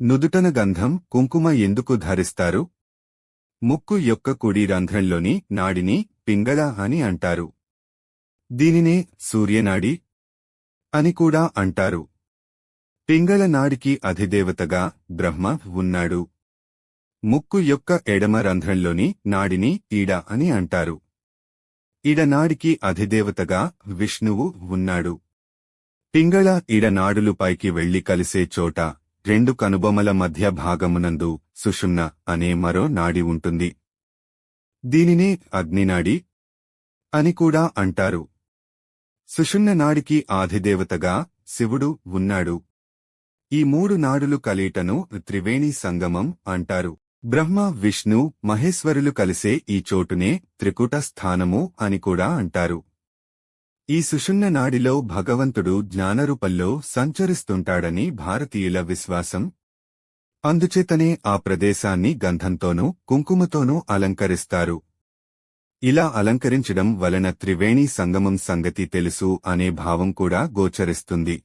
నుదుటన గంధం కుంకుమ ఎందుకు ధరిస్తారు? ముక్కు యొక్క కుడి రంధ్రంలోని నాడిని పింగళ అని అంటారు. దీనినే సూర్యనాడి అని కూడా అంటారు. పింగళ నాడికి అధిదేవతగా బ్రహ్మ ఉన్నాడు. ముక్కు యొక్క ఎడమ రంధ్రంలోని నాడిని ఈడ అని అంటారు. ఈడనాడికి అధిదేవతగా విష్ణువు ఉన్నాడు. పింగళ ఈడనాడులు పైకి వెళ్ళి కలిసే చోట రెండు కనుబొమల మధ్య భాగమునందు సుషుమ్న అనే మరో నాడి ఉంటుంది. దీనినే అగ్నినాడి అని కూడా అంటారు. సుషుమ్న నాడికి ఆధిదేవతగా శివుడు ఉన్నాడు. ఈ మూడు నాడులు కలీటను త్రివేణి సంగమం అంటారు. బ్రహ్మ విష్ణు మహేశ్వరులు కలిసే ఈ చోటునే త్రికుట స్థానము అని కూడా అంటారు. ఈ సుషుమ్న నాడిలో భగవంతుడు జ్ఞానరూపంలో సంచరిస్తుంటాడని భారతీయుల విశ్వాసం. అందుచేతనే ఆ ప్రదేశాన్ని గంధంతోనూ కుంకుమతోనూ అలంకరిస్తారు. ఇలా అలంకరించడం వలన త్రివేణి సంగమం సంగతి తెలుసు అనే భావం కూడా గోచరిస్తుంది.